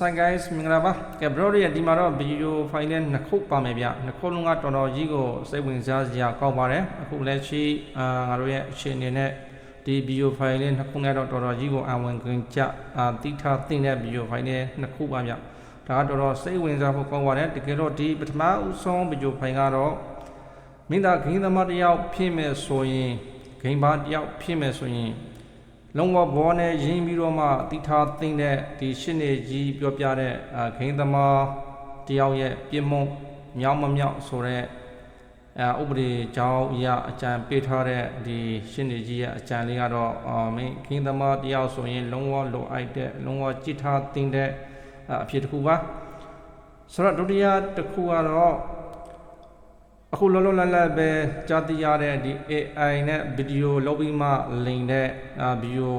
ဆိုင် guys မင်္ဂလာပါကဲ bro တွေဒီမှာတော့ဗီဒီယိုဖိုင်လေးနှစ်ခုပါမယ်ဗျနှစ်ခုလုံးကတော်တော်ကြီးကိုစိတ်ဝင်စားစရာကောင်းပါတယ်အခုလက်ရှိအာငါတို့ရဲ့အခြေအနေနဲ့ဒီဗီဒီယိုဖိုင်လေးနှစ်ခုနဲ့တော့တော်တော်ကြီးကိုအဝင်ခွင့်ကြအာတိထားသိတဲ့ဗီဒီယိုဖိုင်လေးနှစ်ခုပါဗျဒါကတော်တော်စိတ်ဝင်စားဖို့ကောင်းပါတယ်တကယ်တော့ဒီပထမဦးဆုံးဗီဒီယိုဖိုင်ကတော့မိသားဂိမ်းသမားတစ်ယောက်ဖြစ်မဲ့ဆိုရင်ဂိမ်းဘာတစ်ယောက်ဖြစ်မဲ့ဆိုရင် လုံးဝဘောနဲ့ရင်းပြီးတော့မှတိထားသိမ့်တဲ့ဒီရှင်းနေကြီးပြောပြတဲ့အာခိန်းသမားတယောက်ရဲ့ပြစ်မှုမြောက်မမြောက်ဆိုတဲ့အဲဥပဒေကြောင်းအရအကြံပေးထားတဲ့ဒီရှင်းနေကြီးရဲ့အကြံလေးကတော့အာမင်းခိန်းသမားတယောက်ဆိုရင်လုံးဝလိုအိုက်တဲ့လုံးဝကြည်ထားသိမ့်တဲ့အဖြစ်တစ်ခုပါဆိုတော့ဒုတိယတစ်ခုကတော့ အခုလောလောလတ်လတ်ပဲကြားသိရတဲ့ဒီ AI နဲ့ဗီဒီယိုလုပ်ပြီးမှလိန်တဲ့အာဗီဒီယို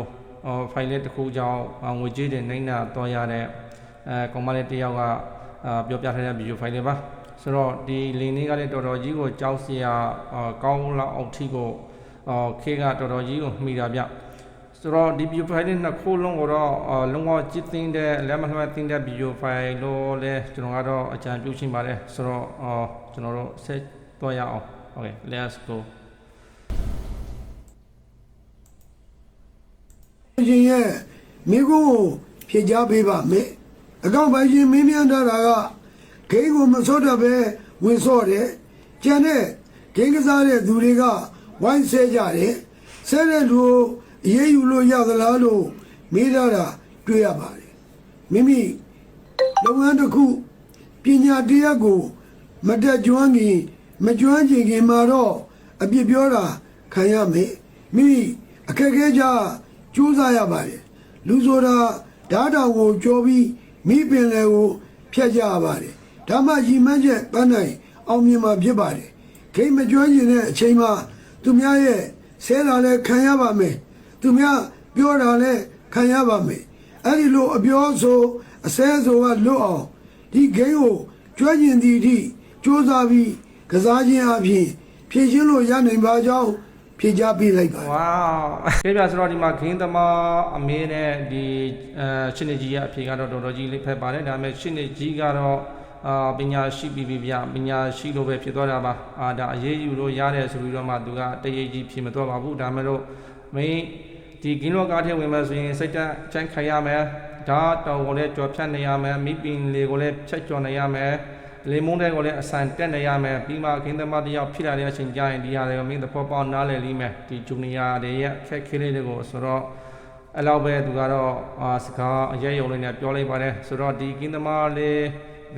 ဖိုင်လေးတစ်ခုကြောင့်အာငွေကြေးတွေနှိမ့်နာတော့ရတဲ့အဲကောင်မလေးတစ်ယောက်ကအာပြောပြထားတဲ့ဗီဒီယိုဖိုင်လေးပါဆိုတော့ဒီလိန်လေးကလည်းတော်တော်ကြီးကိုကြောက်စရာအာကောင်းလောက်အောင်ထိကိုအာခေကတော်တော်ကြီးကိုမှီတာဗျဆိုတော့ဒီဗီဒီယိုဖိုင်လေးနှစ်ခုလုံးကိုတော့အာလုံးဝကြည့်သိမ်းတဲ့လက်မလှမ်းသိမ်းတဲ့ဗီဒီယိုဖိုင်လို့လဲကျွန်တော်ကတော့အကြံပြုချင်ပါတယ်ဆိုတော့အာကျွန်တော်တို့ဆက် တော့ရအောင် okay let's go ရှင်ရဲ့မိကုန်းကိုဖြေချပေးပါမယ်အကောင့်ပိုင်ရှင်မင်းမြန်ထားတာကဂိမ်းကိုမစော့တော့ပဲဝင်စော့တယ်ကျန်တဲ့ဂိမ်းကစားတဲ့သူတွေကဝိုင်းဆဲကြတယ်ဆဲတဲ့လူကိုအေးအေးယူလို့ရသလားလို့မေးကြတာတွေ့ရပါတယ်မိမိလုပ်ငန်းတစ်ခုပညာတရားကို မတက်ကျွမ်းခင် မကျွမ်းကျင်ခင်မှာတော့အပြစ်ပြောတာခံရမယ်မိမိအခက်အခဲကြကြိုးစားရပါတယ်လူဆိုတာဓာတ်တောင်ကိုကြောပြီးမိပင်လေကိုဖျက်ကြရပါတယ်ဒါမှရီမန်းချက်ပန်းနိုင်အောင်မြင်မှာဖြစ်ပါတယ်ခိတ်မကျွမ်းကျင်တဲ့အချိန်မှာသူများရဲ့ဆဲတာလည်းခံရပါမယ်သူများပြောတာလည်းခံရပါမယ်အဲ့ဒီလိုအပြောဆိုအဆဲဆိုကလွတ်အောင်ဒီဂိမ်းကိုကျွမ်းကျင်သည့်အထိစူးစမ်းပြီး ကစားခြင်းအပြင်ဖြည့်ချင်းလို့ရနိုင်ပါကြောင်းဖြည့်ချပေးလိုက်ပါဝါကဲပြဆိုတော့ဒီမှာခင်းသမားအမေနဲ့ဒီအဲရှင်းနေကြီးရဲ့အဖြေကတော့တော်တော်ကြီးလေးဖက်ပါတယ်ဒါပေမဲ့ရှင်းနေကြီးကတော့အာပညာရှိပြီပြီဗျပညာရှိလို့ပဲဖြစ်သွားတာပါအာဒါအရေးယူလို့ရတယ်ဆိုပြီးတော့မှသူကတရေကြီးဖြစ်မသွားပါဘူးဒါမဲ့လို့မင်းဒီကင်းလောကားထဲဝင်မယ်ဆိုရင်စိတ်တက်ချမ်းခိုင်ရမယ်ဒါတောင်ကိုလည်းကြော်ဖြတ်နေရမယ်မိပင်လေးကိုလည်းဖြတ်ကျော်နေရမယ် လေမုန်းတဲ့ကိုလည်းအဆန်တက်နေရမယ်ပြီးမှခင်းသမားတယောက်ဖြစ်လာတဲ့အချိန်ကျရင်ဒီဟာတွေကိုမင်းသဘောပေါက်နားလည်လိမ့်မယ်ဒီဂျူနီယာတွေရဲ့ခက်ခဲလေးတွေကိုဆိုတော့အဲ့လောက်ပဲသူကတော့အာစကားအရေးယုံလေးနဲ့ပြောလိုက်ပါတယ်ဆိုတော့ဒီကင်းသမားလေး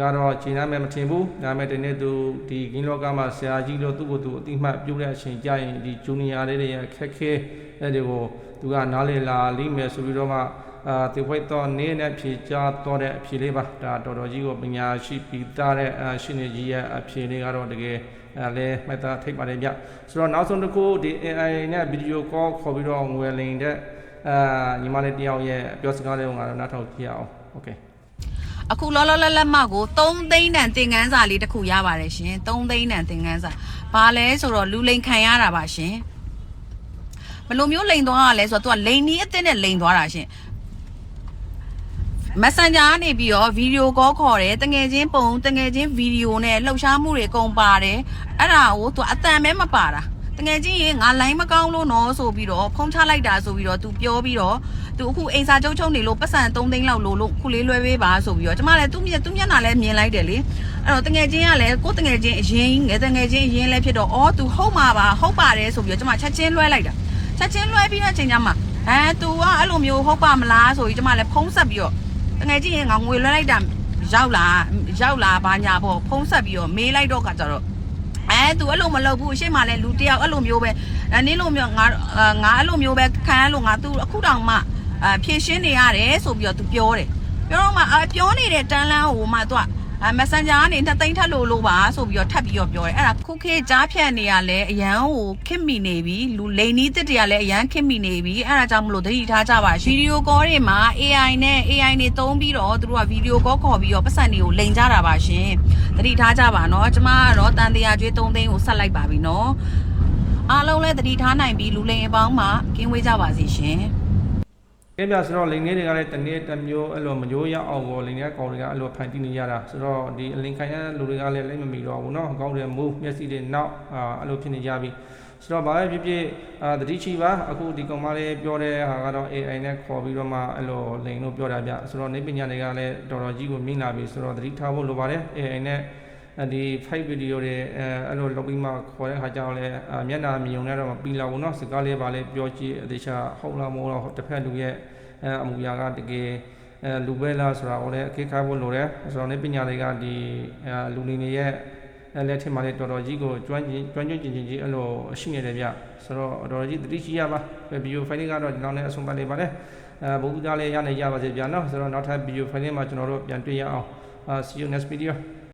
ကတော့ချိန်နာမယ်မထင်ဘူးဒါပေမဲ့ဒီနေ့သူဒီကင်းလောကမှာဆရာကြီးလို့သူ့ကိုသူအတိမတ်ပြုတဲ့အချိန်ကျရင်ဒီဂျူနီယာလေးတွေရဲ့ခက်ခဲအဲ့ဒီကိုသူကနားလေလာလိမ့်မယ်ဆိုပြီးတော့မှအာဒီဝိတ်တော့နေနဲ့ဖြေချတော့တဲ့အဖြေလေးပါဒါတော်တော်ကြီးကိုပညာရှိပြီးသားတဲ့အာရှင်ကြီးရဲ့အဖြေလေးကတော့တကယ်အဲလဲမှတ်သားထိတ်ပါတယ်ဗျဆိုတော့နောက်ဆုံးတစ်ခုဒီ AI နဲ့ဗီဒီယိုကောခေါ်ပြီးတော့ငွေလိန်တဲ့အာညီမလေးတယောက်ရဲ့ပြောစကားလေးကိုငါတို့နားထောင်ကြည့်အောင်โอเค အခုလောလောလတ်လတ်မကို3သိန်းတန်သင်ခန်းစာလေးတစ်ခုရပါတယ်ရှင်3သိန်းတန်သင်ခန်းစာဘာလဲဆိုတော့လူလိန်ခံရတာပါရှင်ဘယ်လိုမျိုးလိန်သွားတာလဲဆိုတော့ तू ကလိန်နီးအစ်စ်နဲ့လိန်သွားတာရှင် Messenger ကနေပြီးတော့ဗီဒီယိုကောခေါ်တယ်တငယ်ချင်းပုံတငယ်ချင်းဗီဒီယိုနဲ့လှုပ်ရှားမှုတွေကုန်ပါတယ်အဲ့ဒါကို तू အတန်မဲမပါတာတငယ်ချင်းရေငါလိုင်းမကောင်းလို့နော်ဆိုပြီးတော့ဖုန်းချလိုက်တာဆိုပြီးတော့ तू ပြောပြီးတော့ သူအခုအိမ်စာချုပ်ချုပ်နေလို့ပတ်စံ3သိန်းလောက်လို့လို့ခုလေးလွှဲပေးပါဆိုပြီးတော့ကျမလည်းသူ့မျက်သူ့မျက်နှာလည်းမြင်လိုက်တယ်လေအဲ့တော့တငယ်ချင်းကလည်းကိုတငယ်ချင်းအရင်ငယ်တငယ်ချင်းအရင်လည်းဖြစ်တော့အော်သူဟုတ်မှာပါဟုတ်ပါတယ်ဆိုပြီးတော့ကျမချက်ချင်းလွှဲလိုက်တာချက်ချင်းလွှဲပြီးတဲ့အချိန်ကျမှအဲသူကအဲ့လိုမျိုးဟုတ်ပါမလားဆိုပြီးကျမလည်းဖုံးဆက်ပြီးတော့တငယ်ချင်းရင်ငါငွေလွှဲလိုက်တာရောက်လာရောက်လာဘာညာပေါ့ဖုံးဆက်ပြီးတော့မေးလိုက်တော့ကကြတော့အဲသူအဲ့လိုမလုပ်ဘူးအရှိမလဲလူတယောက်အဲ့လိုမျိုးပဲနင်းလိုမျိုးငါငါအဲ့လိုမျိုးပဲခံရလို့ငါသူအခုတောင်မှ အဖြည့်ရှင်းနေရတယ်ဆိုပြီးတော့ तू ပြောတယ်ပြောတော့မှပြောနေတဲ့တန်းလန်းဟိုမှ तू အဲ messenger ကနေနှစ်သိန်းထပ်လို့လို့ပါဆိုပြီးတော့ထပ်ပြီးတော့ပြောတယ်အဲ့ဒါခုခေတ်ကြားဖြတ်နေရလဲအရန်ဟိုခစ်မိနေပြီလူလိန်နီးတစ်တရလဲအရန်ခစ်မိနေပြီအဲ့ဒါကြောင့်မလို့သတိထားကြပါဗီဒီယိုကောတွေမှာ AI နဲ့ AI နေသုံးပြီးတော့သူတို့ကဗီဒီယိုကောခေါ်ပြီးတော့ပတ်စံတွေကိုလိန်ကြတာပါရှင်သတိထားကြပါနော်ကျမကတော့တန်တရားကျွေး3သိန်းကိုဆက်လိုက်ပါပြီနော်အားလုံးလည်းသတိထားနိုင်ပြီလူလိန်အပေါင်းမှာကင်းဝေးကြပါစေရှင် ကဲပြဆိုတော့လိန်လေးတွေကလည်းတစ်နေ့တစ်မျိုးအဲ့လိုမကြိုးရအောင်ကိုလိန်တွေကကောင်တွေကအဲ့လိုဖန်တီးနေရတာဆိုတော့ဒီအလင်ခိုင်ရလူတွေကလည်းလိမ့်မမီတော့ဘူးเนาะကောင်းတယ်မူးမျက်စိတွေနောက်အာအဲ့လိုဖြစ်နေကြပြီဆိုတော့ဘာပဲဖြစ်ဖြစ်အာတတိချီပါအခုဒီကောင်မလေးပြောတဲ့ဟာကတော့ AI နဲ့ခေါ်ပြီးတော့မှအဲ့လိုလိန်လို့ပြောတာဗျဆိုတော့နေပညာတွေကလည်းတော်တော်ကြီးကိုမြင်လာပြီဆိုတော့တတိထားဖို့လိုပါတယ် AI နဲ့ အဲ ဒီ fight video တွေအဲအဲ့လိုလုပ်ပြီးမှခေါ်တဲ့ခါကျတော့လဲအာမျက်နှာမြင်ုံနဲ့တော့မပြီးလောက်ဘူးเนาะစကားလေးပါလေပြောကြည့်အသေးချာဟုတ်လားမဟုတ်လားတစ်ဖက်လူရဲ့အဲအမူအရာကတကယ်အဲလူပဲလားဆိုတာကိုလည်းအခေတ်ခါဖို့လိုတယ်ဆိုတော့လည်းပညာတွေကဒီအဲလူနေနေရဲ့အဲလက်ထက်မှာလည်းတော်တော်ကြီးကိုကျွမ်းကျင်ကျွမ်းကျင်ကျင်ချင်းကြီးအဲ့လိုရှိနေတယ်ဗျဆိုတော့တော်တော်ကြီးသတိရှိရပါဗီဒီယိုဖိုင်လေးကတော့ဒီလောက်နဲ့အဆုံးသတ်နေပါတယ်အဲဘုရားလေးရနေရပါစေဗျာเนาะဆိုတော့နောက်ထပ်ဗီဒီယိုဖိုင်လေးမှာကျွန်တော်တို့ပြန်တွေ့ရအောင်အာ see you next video